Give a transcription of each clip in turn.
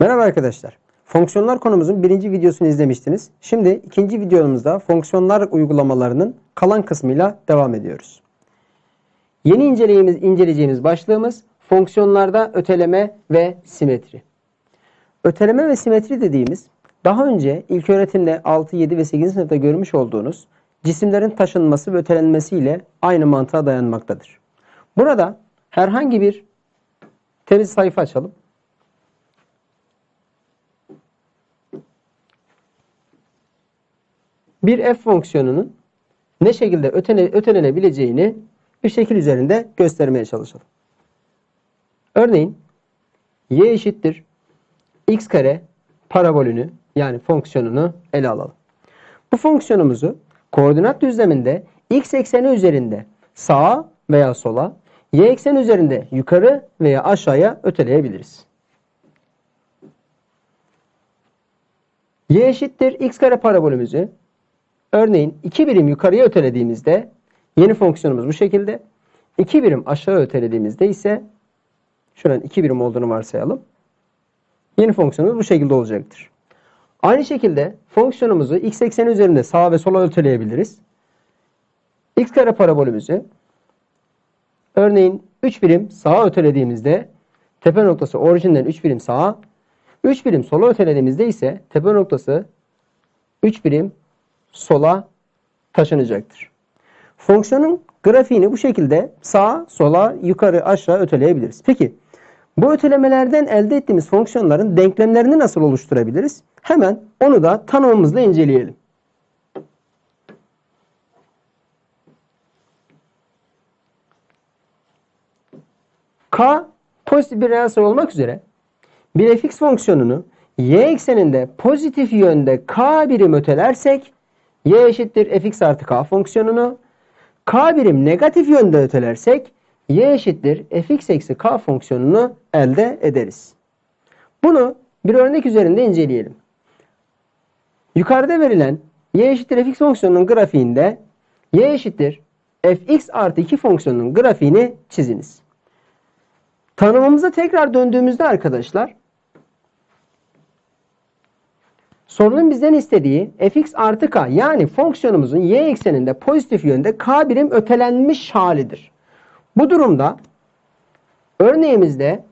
Merhaba arkadaşlar. Fonksiyonlar konumuzun birinci videosunu izlemiştiniz. Şimdi ikinci videomuzda fonksiyonlar uygulamalarının kalan kısmıyla devam ediyoruz. Yeni inceleyeceğimiz, inceleyeceğimiz başlığımız fonksiyonlarda öteleme ve simetri. Öteleme ve simetri dediğimiz daha önce ilk öğretimde 6, 7 ve 8. sınıfta görmüş olduğunuz cisimlerin taşınması ve ötelenmesiyle aynı mantığa dayanmaktadır. Burada herhangi bir temiz sayfa açalım. Bir f fonksiyonunun ne şekilde ötene, ötelenebileceğini bir şekil üzerinde göstermeye çalışalım. Örneğin y eşittir x kare parabolünü yani fonksiyonunu ele alalım. Bu fonksiyonumuzu koordinat düzleminde x ekseni üzerinde sağa veya sola, y ekseni üzerinde yukarı veya aşağıya öteleyebiliriz. y eşittir x kare parabolümüzü Örneğin 2 birim yukarıya ötelediğimizde yeni fonksiyonumuz bu şekilde. 2 birim aşağı ötelediğimizde ise şuranın 2 birim olduğunu varsayalım. Yeni fonksiyonumuz bu şekilde olacaktır. Aynı şekilde fonksiyonumuzu x ekseni üzerinde sağa ve sola öteleyebiliriz. x kare parabolümüzü örneğin 3 birim sağa ötelediğimizde tepe noktası orijinden 3 birim sağa, 3 birim sola ötelediğimizde ise tepe noktası 3 birim sola taşınacaktır. Fonksiyonun grafiğini bu şekilde sağa, sola, yukarı, aşağı öteleyebiliriz. Peki bu ötelemelerden elde ettiğimiz fonksiyonların denklemlerini nasıl oluşturabiliriz? Hemen onu da tanımımızla inceleyelim. K pozitif bir reel sayı olmak üzere bir fx fonksiyonunu y ekseninde pozitif yönde k birim ötelersek y eşittir fx artı k fonksiyonunu k birim negatif yönde ötelersek y eşittir fx eksi k fonksiyonunu elde ederiz. Bunu bir örnek üzerinde inceleyelim. Yukarıda verilen y eşittir fx fonksiyonunun grafiğinde y eşittir fx artı 2 fonksiyonunun grafiğini çiziniz. Tanımımıza tekrar döndüğümüzde arkadaşlar Sorunun bizden istediği fx artı k yani fonksiyonumuzun y ekseninde pozitif yönde k birim ötelenmiş halidir. Bu durumda örneğimizde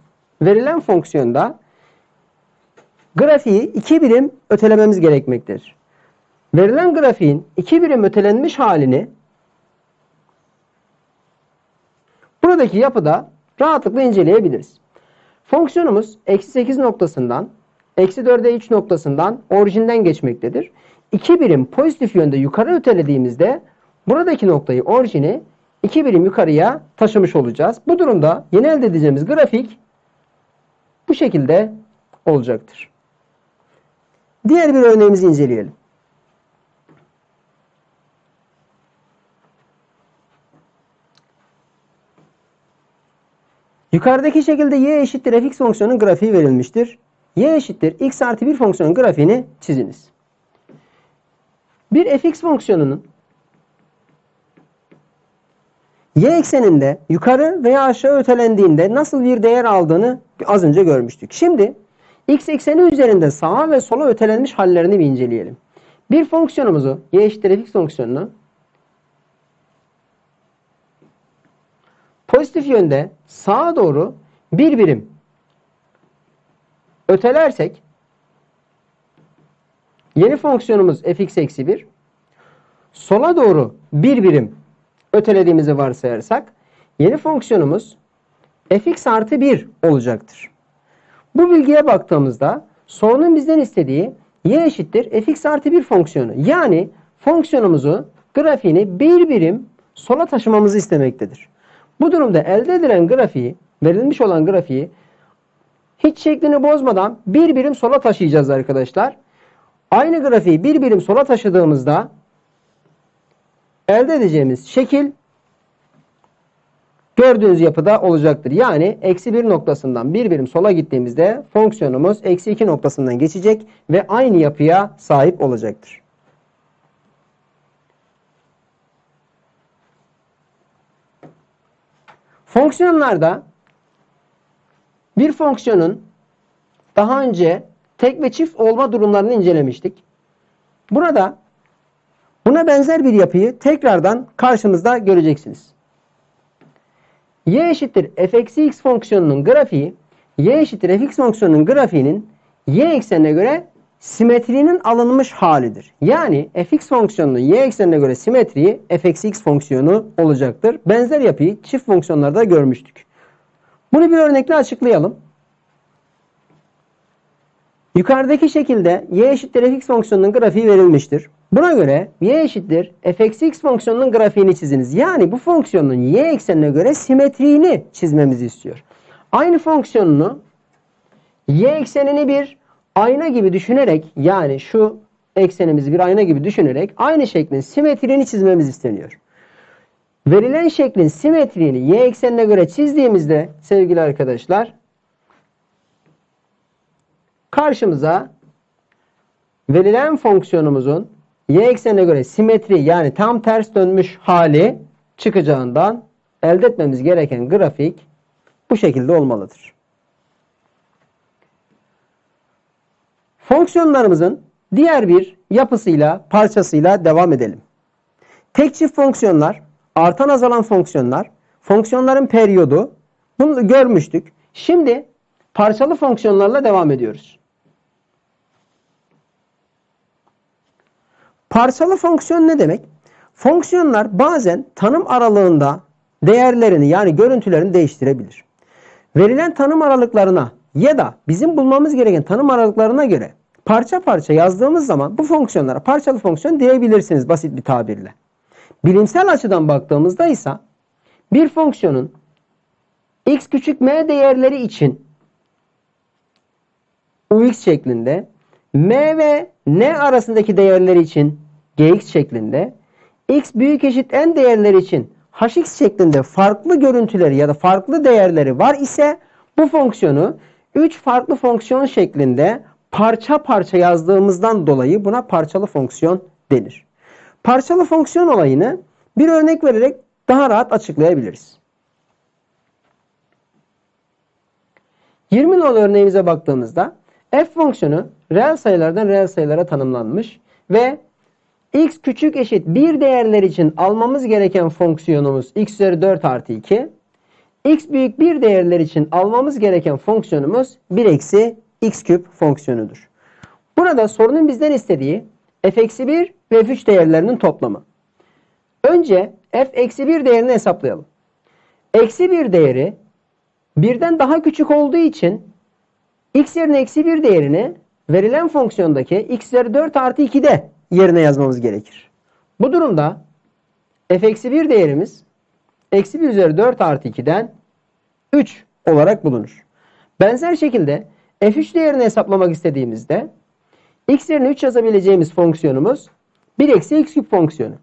verilen fonksiyonda grafiği 2 birim ötelememiz gerekmektedir. Verilen grafiğin 2 birim ötelenmiş halini buradaki yapıda rahatlıkla inceleyebiliriz. Fonksiyonumuz eksi 8 noktasından eksi 4'e 3 noktasından orijinden geçmektedir. 2 birim pozitif yönde yukarı ötelediğimizde buradaki noktayı orijini 2 birim yukarıya taşımış olacağız. Bu durumda yeni elde edeceğimiz grafik bu şekilde olacaktır. Diğer bir örneğimizi inceleyelim. Yukarıdaki şekilde y eşittir fx fonksiyonun grafiği verilmiştir y eşittir x artı 1 fonksiyonun grafiğini çiziniz. Bir fx fonksiyonunun y ekseninde yukarı veya aşağı ötelendiğinde nasıl bir değer aldığını az önce görmüştük. Şimdi x ekseni üzerinde sağa ve sola ötelenmiş hallerini bir inceleyelim. Bir fonksiyonumuzu y eşittir fx fonksiyonunu pozitif yönde sağa doğru bir birim ötelersek yeni fonksiyonumuz fx eksi 1 sola doğru bir birim ötelediğimizi varsayarsak yeni fonksiyonumuz fx artı 1 olacaktır. Bu bilgiye baktığımızda sorunun bizden istediği y eşittir fx artı 1 fonksiyonu. Yani fonksiyonumuzu grafiğini bir birim sola taşımamızı istemektedir. Bu durumda elde edilen grafiği, verilmiş olan grafiği hiç şeklini bozmadan bir birim sola taşıyacağız arkadaşlar. Aynı grafiği bir birim sola taşıdığımızda elde edeceğimiz şekil gördüğünüz yapıda olacaktır. Yani eksi bir noktasından bir birim sola gittiğimizde fonksiyonumuz eksi iki noktasından geçecek ve aynı yapıya sahip olacaktır. Fonksiyonlarda bir fonksiyonun daha önce tek ve çift olma durumlarını incelemiştik. Burada buna benzer bir yapıyı tekrardan karşımızda göreceksiniz. y eşittir f eksi x fonksiyonunun grafiği y eşittir fx fonksiyonunun grafiğinin y eksenine göre simetrinin alınmış halidir. Yani fx fonksiyonunun y eksenine göre simetriği f eksi x fonksiyonu olacaktır. Benzer yapıyı çift fonksiyonlarda görmüştük. Bunu bir örnekle açıklayalım. Yukarıdaki şekilde y eşittir fx fonksiyonunun grafiği verilmiştir. Buna göre y eşittir f eksi x fonksiyonunun grafiğini çiziniz. Yani bu fonksiyonun y eksenine göre simetriğini çizmemizi istiyor. Aynı fonksiyonunu y eksenini bir ayna gibi düşünerek yani şu eksenimizi bir ayna gibi düşünerek aynı şeklin simetriğini çizmemiz isteniyor. Verilen şeklin simetriğini y eksenine göre çizdiğimizde sevgili arkadaşlar karşımıza verilen fonksiyonumuzun y eksenine göre simetri yani tam ters dönmüş hali çıkacağından elde etmemiz gereken grafik bu şekilde olmalıdır. Fonksiyonlarımızın diğer bir yapısıyla, parçasıyla devam edelim. Tek çift fonksiyonlar, artan azalan fonksiyonlar, fonksiyonların periyodu bunu görmüştük. Şimdi parçalı fonksiyonlarla devam ediyoruz. Parçalı fonksiyon ne demek? Fonksiyonlar bazen tanım aralığında değerlerini yani görüntülerini değiştirebilir. Verilen tanım aralıklarına ya da bizim bulmamız gereken tanım aralıklarına göre parça parça yazdığımız zaman bu fonksiyonlara parçalı fonksiyon diyebilirsiniz basit bir tabirle. Bilimsel açıdan baktığımızda ise bir fonksiyonun x küçük m değerleri için ux şeklinde m ve n arasındaki değerleri için gx şeklinde x büyük eşit n değerleri için hx şeklinde farklı görüntüleri ya da farklı değerleri var ise bu fonksiyonu 3 farklı fonksiyon şeklinde parça parça yazdığımızdan dolayı buna parçalı fonksiyon denir. Parçalı fonksiyon olayını bir örnek vererek daha rahat açıklayabiliriz. 20 nolu örneğimize baktığımızda f fonksiyonu reel sayılardan reel sayılara tanımlanmış ve x küçük eşit 1 değerler için almamız gereken fonksiyonumuz x üzeri 4 artı 2. x büyük 1 değerler için almamız gereken fonksiyonumuz 1 eksi x küp fonksiyonudur. Burada sorunun bizden istediği f eksi 1 ve f3 değerlerinin toplamı. Önce f eksi 1 değerini hesaplayalım. Eksi 1 değeri birden daha küçük olduğu için x yerine eksi 1 değerini verilen fonksiyondaki x üzeri 4 artı 2'de yerine yazmamız gerekir. Bu durumda f eksi 1 değerimiz eksi 1 üzeri 4 artı 2'den 3 olarak bulunur. Benzer şekilde f3 değerini hesaplamak istediğimizde x yerine 3 yazabileceğimiz fonksiyonumuz 1 eksi x küp fonksiyonu.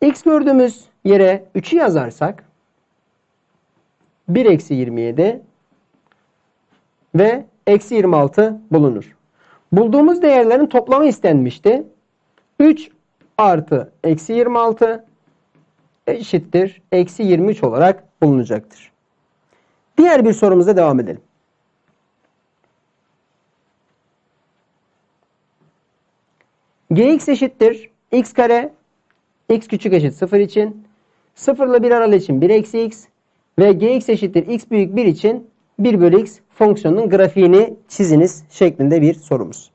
x gördüğümüz yere 3'ü yazarsak 1 eksi 27 ve eksi 26 bulunur. Bulduğumuz değerlerin toplamı istenmişti. 3 artı eksi 26 eşittir. Eksi 23 olarak bulunacaktır. Diğer bir sorumuza devam edelim. gx eşittir x kare x küçük eşit 0 için 0 ile 1 aralığı için 1 eksi x ve gx eşittir x büyük 1 için 1 bölü x fonksiyonunun grafiğini çiziniz şeklinde bir sorumuz.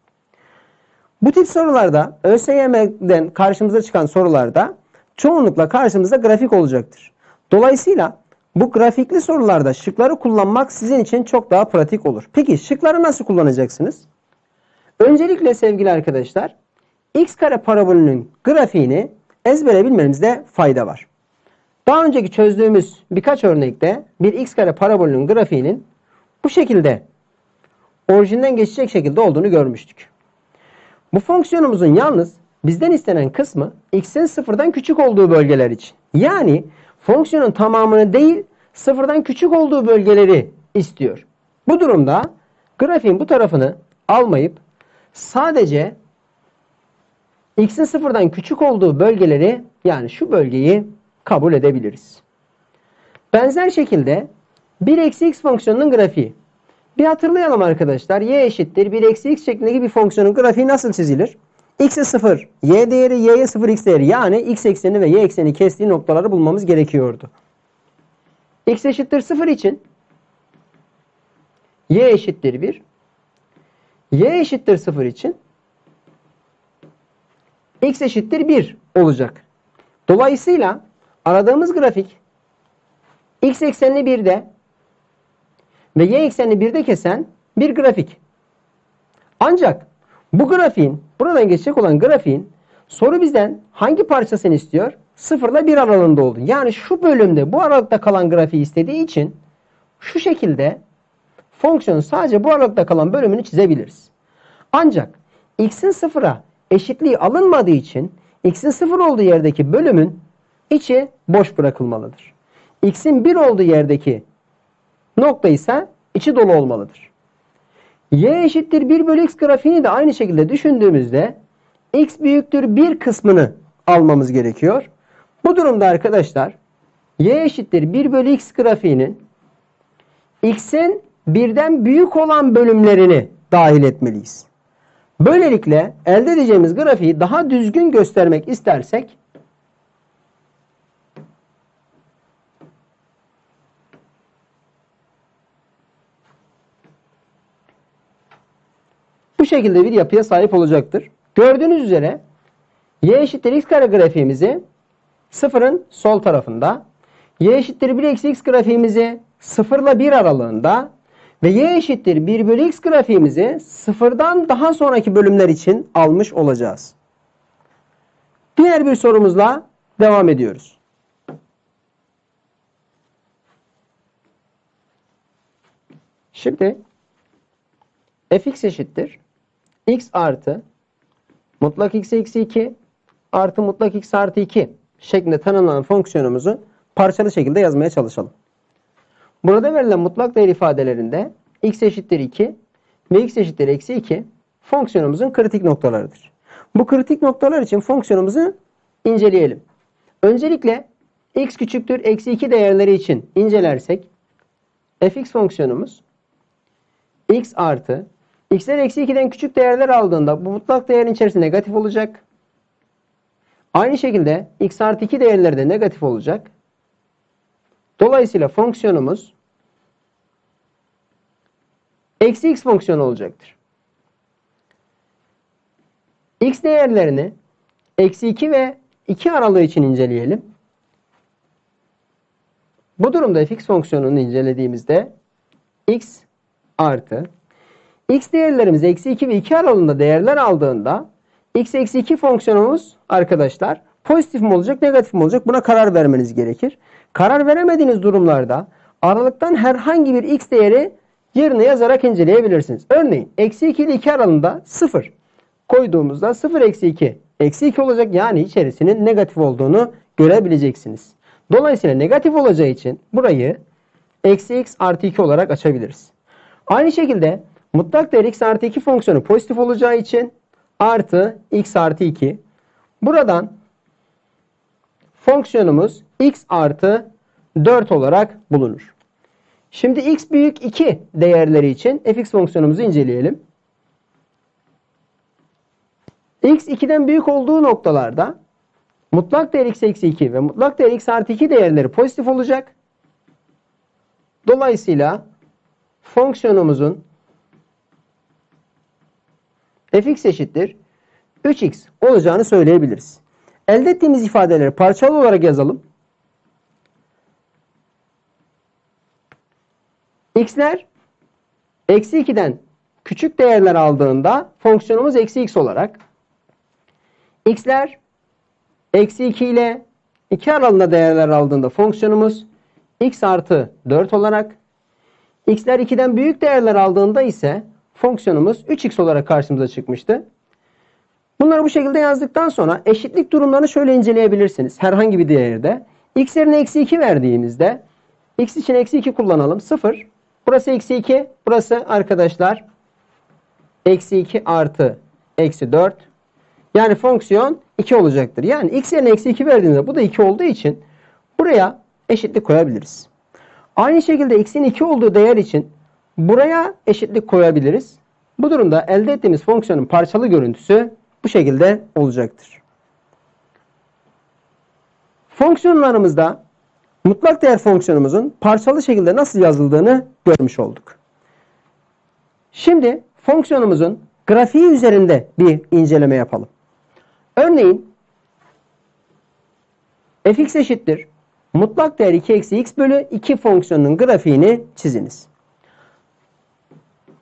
Bu tip sorularda ÖSYM'den karşımıza çıkan sorularda çoğunlukla karşımızda grafik olacaktır. Dolayısıyla bu grafikli sorularda şıkları kullanmak sizin için çok daha pratik olur. Peki şıkları nasıl kullanacaksınız? Öncelikle sevgili arkadaşlar x kare parabolünün grafiğini ezbere bilmemizde fayda var. Daha önceki çözdüğümüz birkaç örnekte bir x kare parabolünün grafiğinin bu şekilde orijinden geçecek şekilde olduğunu görmüştük. Bu fonksiyonumuzun yalnız bizden istenen kısmı x'in sıfırdan küçük olduğu bölgeler için. Yani fonksiyonun tamamını değil sıfırdan küçük olduğu bölgeleri istiyor. Bu durumda grafiğin bu tarafını almayıp sadece x'in sıfırdan küçük olduğu bölgeleri yani şu bölgeyi kabul edebiliriz. Benzer şekilde 1 eksi x fonksiyonunun grafiği. Bir hatırlayalım arkadaşlar. y eşittir 1 eksi x şeklindeki bir fonksiyonun grafiği nasıl çizilir? x'e 0, y değeri, y'ye 0, x değeri. Yani x ekseni ve y ekseni kestiği noktaları bulmamız gerekiyordu. x eşittir 0 için y eşittir 1. y eşittir 0 için x eşittir 1 olacak. Dolayısıyla aradığımız grafik x eksenini 1'de ve y eksenini 1'de kesen bir grafik. Ancak bu grafiğin, buradan geçecek olan grafiğin soru bizden hangi parçasını istiyor? 0 ile 1 aralığında oldu. Yani şu bölümde bu aralıkta kalan grafiği istediği için şu şekilde fonksiyonun sadece bu aralıkta kalan bölümünü çizebiliriz. Ancak x'in sıfıra eşitliği alınmadığı için x'in sıfır olduğu yerdeki bölümün içi boş bırakılmalıdır. x'in 1 olduğu yerdeki nokta ise içi dolu olmalıdır. y eşittir 1 bölü x grafiğini de aynı şekilde düşündüğümüzde x büyüktür 1 kısmını almamız gerekiyor. Bu durumda arkadaşlar y eşittir 1 bölü x grafiğinin x'in birden büyük olan bölümlerini dahil etmeliyiz. Böylelikle elde edeceğimiz grafiği daha düzgün göstermek istersek bu şekilde bir yapıya sahip olacaktır. Gördüğünüz üzere y eşittir x kare grafiğimizi sıfırın sol tarafında, y eşittir 1 eksi x grafiğimizi 0 ile 1 aralığında ve y eşittir 1 bölü x grafiğimizi sıfırdan daha sonraki bölümler için almış olacağız. Diğer bir sorumuzla devam ediyoruz. Şimdi fx eşittir x artı mutlak x eksi 2 artı mutlak x artı 2 şeklinde tanımlanan fonksiyonumuzu parçalı şekilde yazmaya çalışalım. Burada verilen mutlak değer ifadelerinde x eşittir 2 ve x eşittir eksi 2 fonksiyonumuzun kritik noktalarıdır. Bu kritik noktalar için fonksiyonumuzu inceleyelim. Öncelikle x küçüktür eksi 2 değerleri için incelersek fx fonksiyonumuz x artı x'ler eksi 2'den küçük değerler aldığında bu mutlak değerin içerisinde negatif olacak. Aynı şekilde x artı 2 değerleri de negatif olacak. Dolayısıyla fonksiyonumuz eksi x fonksiyonu olacaktır. x değerlerini eksi 2 ve 2 aralığı için inceleyelim. Bu durumda fx fonksiyonunu incelediğimizde x artı x değerlerimiz eksi 2 ve 2 aralığında değerler aldığında x eksi 2 fonksiyonumuz arkadaşlar pozitif mi olacak negatif mi olacak buna karar vermeniz gerekir. Karar veremediğiniz durumlarda aralıktan herhangi bir x değeri yerine yazarak inceleyebilirsiniz. Örneğin eksi 2 ile 2 aralığında 0 koyduğumuzda 0 eksi 2 eksi 2 olacak yani içerisinin negatif olduğunu görebileceksiniz. Dolayısıyla negatif olacağı için burayı eksi x artı 2 olarak açabiliriz. Aynı şekilde mutlak değer x artı 2 fonksiyonu pozitif olacağı için artı x artı 2 buradan fonksiyonumuz x artı 4 olarak bulunur. Şimdi x büyük 2 değerleri için fx fonksiyonumuzu inceleyelim. x 2'den büyük olduğu noktalarda mutlak değer x eksi 2 ve mutlak değer x artı 2 değerleri pozitif olacak. Dolayısıyla fonksiyonumuzun fx eşittir 3x olacağını söyleyebiliriz. Elde ettiğimiz ifadeleri parçalı olarak yazalım. x'ler eksi 2'den küçük değerler aldığında fonksiyonumuz eksi x olarak x'ler eksi 2 ile 2 aralığında değerler aldığında fonksiyonumuz x artı 4 olarak x'ler 2'den büyük değerler aldığında ise fonksiyonumuz 3x olarak karşımıza çıkmıştı. Bunları bu şekilde yazdıktan sonra eşitlik durumlarını şöyle inceleyebilirsiniz. Herhangi bir değerde x yerine eksi 2 verdiğimizde x için eksi 2 kullanalım. 0. Burası eksi 2. Burası arkadaşlar eksi 2 artı eksi 4. Yani fonksiyon 2 olacaktır. Yani x yerine eksi 2 verdiğimizde bu da 2 olduğu için buraya eşitlik koyabiliriz. Aynı şekilde x'in 2 olduğu değer için buraya eşitlik koyabiliriz. Bu durumda elde ettiğimiz fonksiyonun parçalı görüntüsü şekilde olacaktır. Fonksiyonlarımızda mutlak değer fonksiyonumuzun parçalı şekilde nasıl yazıldığını görmüş olduk. Şimdi fonksiyonumuzun grafiği üzerinde bir inceleme yapalım. Örneğin fx eşittir mutlak değer 2 eksi x bölü 2 fonksiyonunun grafiğini çiziniz.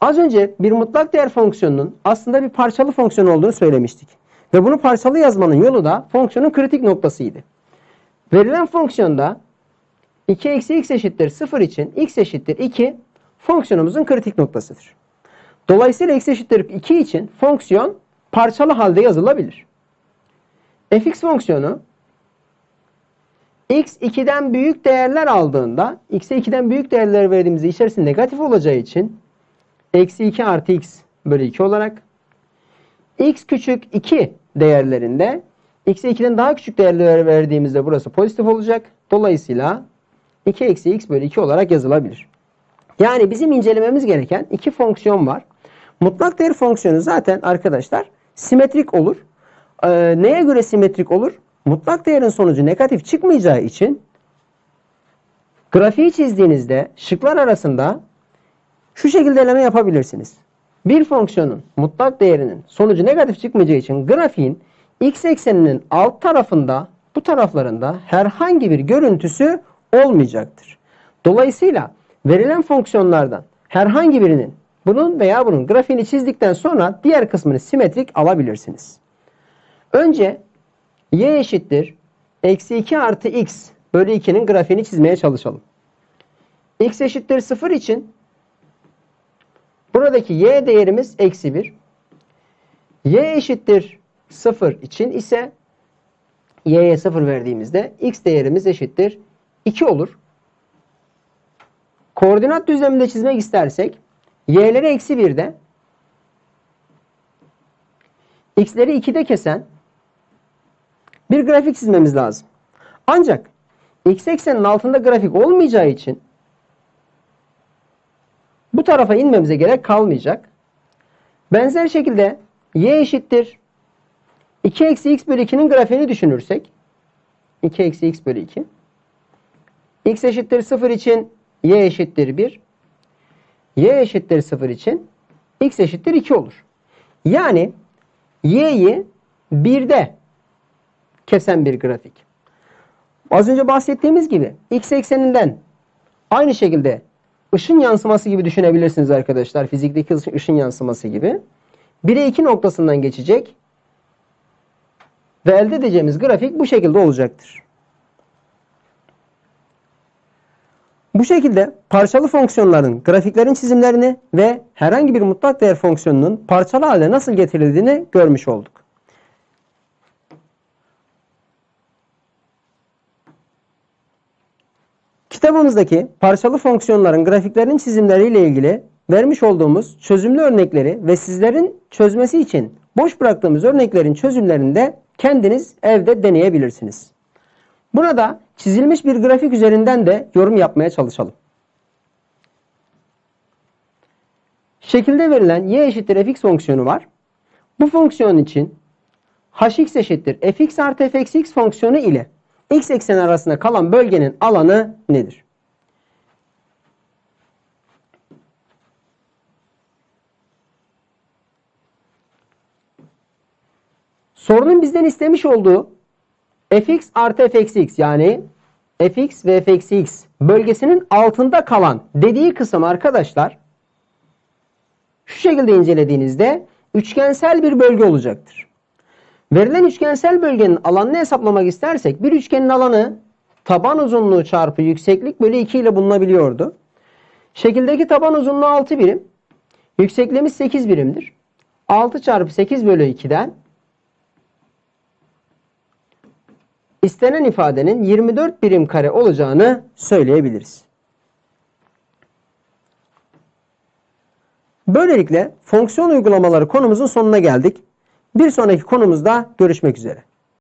Az önce bir mutlak değer fonksiyonunun aslında bir parçalı fonksiyon olduğunu söylemiştik. Ve bunu parçalı yazmanın yolu da fonksiyonun kritik noktasıydı. Verilen fonksiyonda 2 eksi x eşittir 0 için x eşittir 2 fonksiyonumuzun kritik noktasıdır. Dolayısıyla x eşittir 2 için fonksiyon parçalı halde yazılabilir. fx fonksiyonu x 2'den büyük değerler aldığında x'e 2'den büyük değerler verdiğimizde içerisinde negatif olacağı için eksi 2 artı x bölü 2 olarak x küçük 2 değerlerinde x'e 2'den daha küçük değerler verdiğimizde burası pozitif olacak. Dolayısıyla 2 eksi x bölü 2 olarak yazılabilir. Yani bizim incelememiz gereken iki fonksiyon var. Mutlak değer fonksiyonu zaten arkadaşlar simetrik olur. Ee, neye göre simetrik olur? Mutlak değerin sonucu negatif çıkmayacağı için grafiği çizdiğinizde şıklar arasında şu şekilde eleme yapabilirsiniz. Bir fonksiyonun mutlak değerinin sonucu negatif çıkmayacağı için grafiğin x ekseninin alt tarafında bu taraflarında herhangi bir görüntüsü olmayacaktır. Dolayısıyla verilen fonksiyonlardan herhangi birinin bunun veya bunun grafiğini çizdikten sonra diğer kısmını simetrik alabilirsiniz. Önce y eşittir eksi 2 artı x bölü 2'nin grafiğini çizmeye çalışalım. x eşittir 0 için buradaki y değerimiz eksi 1. y eşittir 0 için ise y'ye 0 verdiğimizde x değerimiz eşittir 2 olur. Koordinat düzleminde çizmek istersek y'leri eksi 1'de x'leri 2'de kesen bir grafik çizmemiz lazım. Ancak x eksenin altında grafik olmayacağı için tarafa inmemize gerek kalmayacak. Benzer şekilde y eşittir 2 eksi x bölü 2'nin grafiğini düşünürsek 2 eksi x bölü 2 x eşittir 0 için y eşittir 1 y eşittir 0 için x eşittir 2 olur. Yani y'yi 1'de kesen bir grafik. Az önce bahsettiğimiz gibi x ekseninden aynı şekilde ışın yansıması gibi düşünebilirsiniz arkadaşlar. Fizikteki ışın yansıması gibi. 1'e 2 noktasından geçecek ve elde edeceğimiz grafik bu şekilde olacaktır. Bu şekilde parçalı fonksiyonların grafiklerin çizimlerini ve herhangi bir mutlak değer fonksiyonunun parçalı hale nasıl getirildiğini görmüş olduk. Kitabımızdaki parçalı fonksiyonların grafiklerinin çizimleriyle ilgili vermiş olduğumuz çözümlü örnekleri ve sizlerin çözmesi için boş bıraktığımız örneklerin çözümlerini de kendiniz evde deneyebilirsiniz. Burada çizilmiş bir grafik üzerinden de yorum yapmaya çalışalım. Şekilde verilen y eşittir fx fonksiyonu var. Bu fonksiyon için hx eşittir fx artı fxx fonksiyonu ile x ekseni arasında kalan bölgenin alanı nedir? Sorunun bizden istemiş olduğu fx artı fxx yani fx ve fxx bölgesinin altında kalan dediği kısım arkadaşlar şu şekilde incelediğinizde üçgensel bir bölge olacaktır. Verilen üçgensel bölgenin alanını hesaplamak istersek bir üçgenin alanı taban uzunluğu çarpı yükseklik bölü 2 ile bulunabiliyordu. Şekildeki taban uzunluğu 6 birim. Yüksekliğimiz 8 birimdir. 6 çarpı 8 bölü 2'den istenen ifadenin 24 birim kare olacağını söyleyebiliriz. Böylelikle fonksiyon uygulamaları konumuzun sonuna geldik. Bir sonraki konumuzda görüşmek üzere.